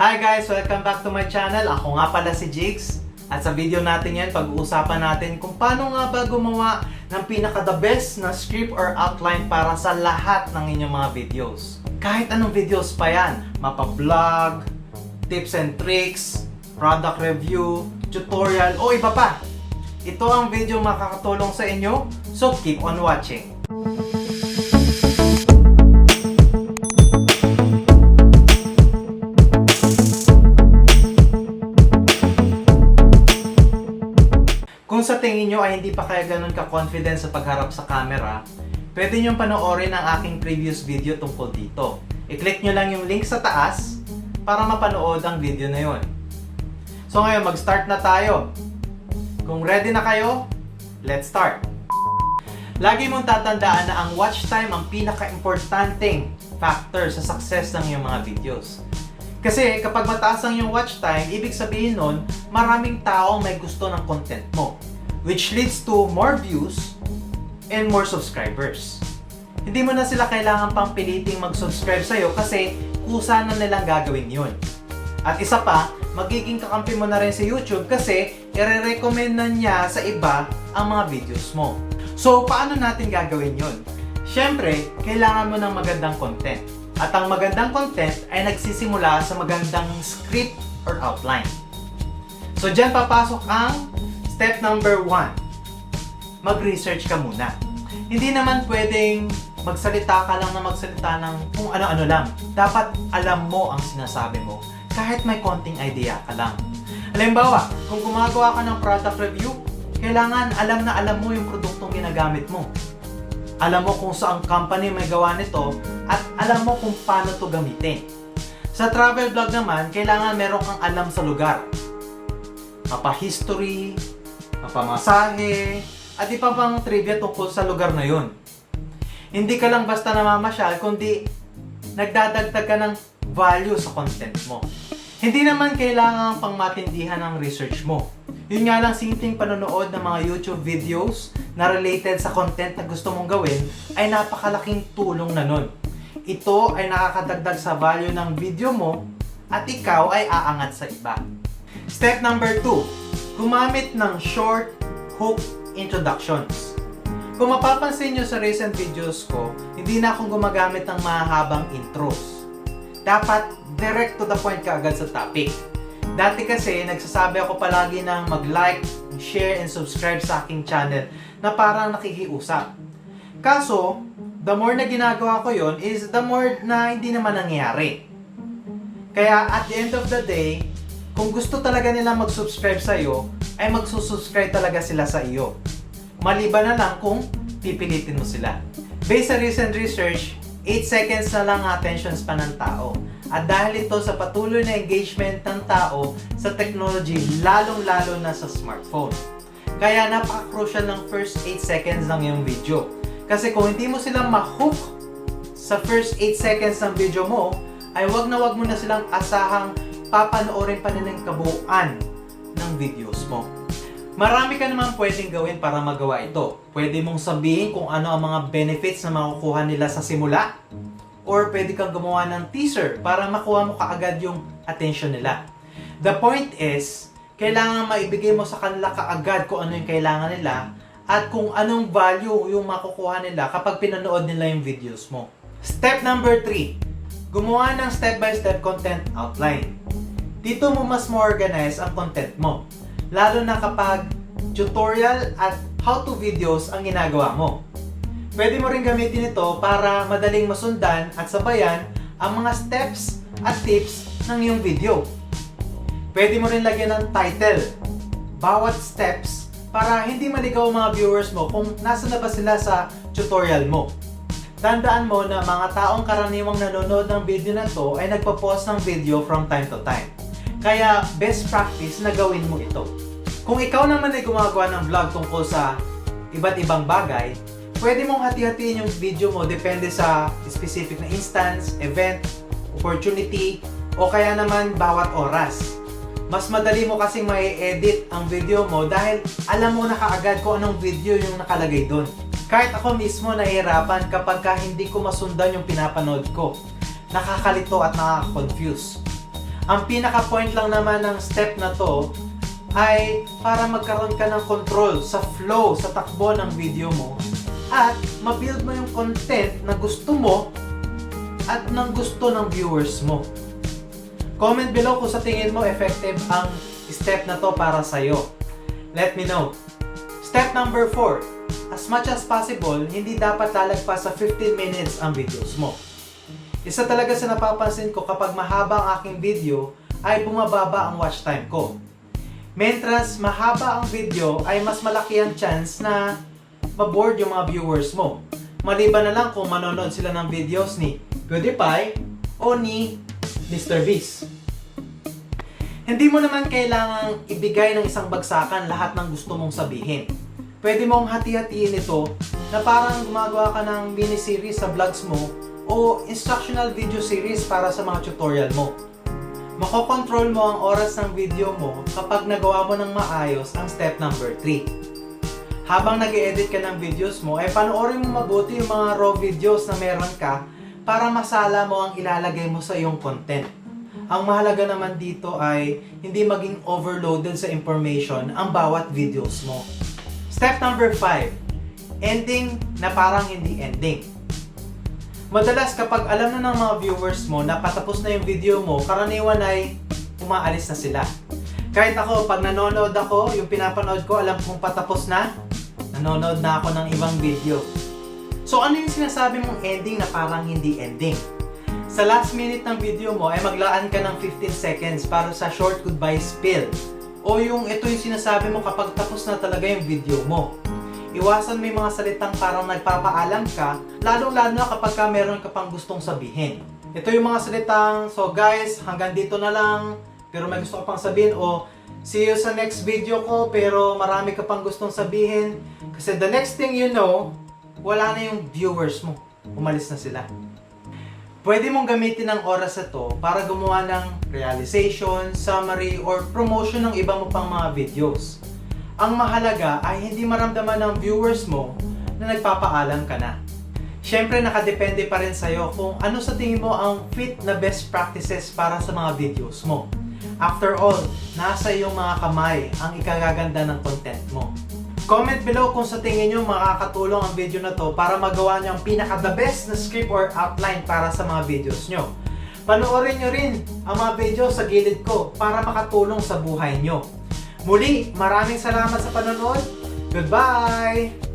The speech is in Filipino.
Hi guys! Welcome back to my channel. Ako nga pala si Jigs. At sa video natin yan, pag-uusapan natin kung paano nga ba gumawa ng pinaka the best na script or outline para sa lahat ng inyong mga videos. Kahit anong videos pa yan, mapa-vlog, tips and tricks, product review, tutorial, o iba pa. Ito ang video makakatulong sa inyo, so keep on watching. Sa tingin nyo ay hindi pa kaya ganun ka-confident sa pagharap sa camera, pwede nyo panoorin ang aking previous video tungkol dito. I-click nyo lang yung link sa taas para mapanood ang video na yon. So ngayon, mag-start na tayo. Kung ready na kayo, let's start! Lagi mong tatandaan na ang watch time ang pinaka-importanting factor sa success ng iyong mga videos. Kasi kapag mataas ang iyong watch time, ibig sabihin nun, maraming tao may gusto ng content mo. Which leads to more views and more subscribers. Hindi mo na sila kailangan pang piliting mag-subscribe sa'yo kasi kusa na nilang gagawin yun. At isa pa, magiging kakampi mo na rin sa YouTube kasi i-recommend na niya sa iba ang mga videos mo. So, paano natin gagawin yun? Siyempre, kailangan mo ng magandang content. At ang magandang content ay nagsisimula sa magandang script or outline. So, dyan papasok ang step number one. Mag-research ka muna. Hindi naman pwedeng magsalita ka lang na magsalita ng kung ano-ano lang. Dapat alam mo ang sinasabi mo kahit may konting idea ka lang. Halimbawa, kung gumagawa ka ng product review, kailangan alam na alam mo yung produktong ginagamit mo. Alam mo kung saan company may gawa nito at alam mo kung paano to gamitin. Sa travel vlog naman, kailangan meron kang alam sa lugar. Mapa-history, mapamasahe, at iba pang trivia tungkol sa lugar na yun. Hindi ka lang basta namamasyal, kundi nagdadagdag ka ng value sa content mo. Hindi naman kailangan pang matindihan ang research mo. Yun nga lang simpleng panonood ng mga YouTube videos na related sa content na gusto mong gawin ay napakalaking tulong na nun. Ito ay nakakadagdag sa value ng video mo at ikaw ay aangat sa iba. Step number 2. Gumamit ng short hook introductions. Kung mapapansin nyo sa recent videos ko, hindi na akong gumagamit ng mahabang intros. Dapat direct to the point ka agad sa topic. Dati kasi, nagsasabi ako palagi ng mag-like, share, and subscribe sa aking channel na parang nakikiusap. Kaso, the more na ginagawa ko yon is the more na hindi naman nangyayari. Kaya at the end of the day, kung gusto talaga nila mag-subscribe sa iyo, ay magsusubscribe talaga sila sa iyo. Maliban na lang kung pipilitin mo sila. Based sa recent research, 8 seconds na lang ang attention span ng tao. At dahil ito sa patuloy na engagement ng tao sa technology, lalong-lalo na sa smartphone. Kaya napaka-crucial ng first 8 seconds ng iyong video. Kasi kung hindi mo sila ma-hook sa first 8 seconds ng video mo, ay wag na wag mo na silang asahang papanoorin pa nila yung kabuuan ng videos mo. Marami ka naman pwedeng gawin para magawa ito. Pwede mong sabihin kung ano ang mga benefits na makukuha nila sa simula. Or pwede kang gumawa ng teaser para makuha mo kaagad yung attention nila. The point is, kailangan maibigay mo sa kanila kaagad kung ano yung kailangan nila at kung anong value yung makukuha nila kapag pinanood nila yung videos mo. Step number 3. Gumawa ng step-by-step content outline. Dito mo mas ma-organize ang content mo. Lalo na kapag tutorial at how-to videos ang ginagawa mo. Pwede mo rin gamitin ito para madaling masundan at sabayan ang mga steps at tips ng iyong video. Pwede mo rin lagyan ng title, bawat steps, para hindi maligaw ang mga viewers mo kung nasa na ba sila sa tutorial mo. Tandaan mo na mga taong karaniwang nanonood ng video na to ay nagpo-post ng video from time to time. Kaya best practice na gawin mo ito. Kung ikaw naman ay gumagawa ng vlog tungkol sa iba't ibang bagay, pwede mong hati-hatiin yung video mo depende sa specific na instance, event, opportunity, o kaya naman bawat oras. Mas madali mo kasing may edit ang video mo dahil alam mo na kaagad kung anong video yung nakalagay doon. Kahit ako mismo nahihirapan kapag ka hindi ko masundan yung pinapanood ko. Nakakalito at nakaka-confuse. Ang pinaka-point lang naman ng step na to ay para magkaroon ka ng control sa flow, sa takbo ng video mo at ma-build mo yung content na gusto mo at ng gusto ng viewers mo. Comment below kung sa tingin mo effective ang step na to para sa'yo. Let me know. Step number 4. As much as possible, hindi dapat lalagpas sa 15 minutes ang videos mo. Isa talaga sa napapansin ko kapag mahaba ang aking video ay bumababa ang watch time ko. Mentras mahaba ang video ay mas malaki ang chance na maboard yung mga viewers mo. Maliban na lang kung manonood sila ng videos ni PewDiePie o ni Mr. Beast. Hindi mo naman kailangang ibigay ng isang bagsakan lahat ng gusto mong sabihin. Pwede mong hati-hatiin ito na parang gumagawa ka ng mini-series sa vlogs mo o instructional video series para sa mga tutorial mo. Makokontrol mo ang oras ng video mo kapag nagawa mo ng maayos ang step number 3. Habang nag edit ka ng videos mo, ay panoorin mo mabuti yung mga raw videos na meron ka para masala mo ang ilalagay mo sa iyong content. Ang mahalaga naman dito ay hindi maging overloaded sa information ang bawat videos mo. Step number 5. Ending na parang hindi ending. Madalas kapag alam na ng mga viewers mo na patapos na yung video mo, karaniwan ay umaalis na sila. Kahit ako, pag nanonood ako, yung pinapanood ko, alam kong patapos na, nanonood na ako ng ibang video. So ano yung sinasabi mong ending na parang hindi ending? Sa last minute ng video mo ay maglaan ka ng 15 seconds para sa short goodbye spill. O yung ito yung sinasabi mo kapag tapos na talaga yung video mo. Iwasan yung mga salitang parang nagpapaalam ka, lalong-lalo na kapag ka meron ka pang gustong sabihin. Ito yung mga salitang, so guys, hanggang dito na lang, pero may gusto ka pang sabihin, o see you sa next video ko, pero marami ka pang gustong sabihin. Kasi the next thing you know, wala na yung viewers mo. Umalis na sila. Pwede mong gamitin ang oras na to para gumawa ng realization, summary, or promotion ng iba mo pang mga videos. Ang mahalaga ay hindi maramdaman ng viewers mo na nagpapaalam ka na. Siyempre, nakadepende pa rin sa'yo kung ano sa tingin mo ang fit na best practices para sa mga videos mo. After all, nasa iyong mga kamay ang ikagaganda ng content mo. Comment below kung sa tingin nyo makakatulong ang video na to para magawa nyo ang pinaka the best na script or outline para sa mga videos nyo. Panoorin nyo rin ang mga video sa gilid ko para makatulong sa buhay nyo. Muli, maraming salamat sa panonood. Goodbye!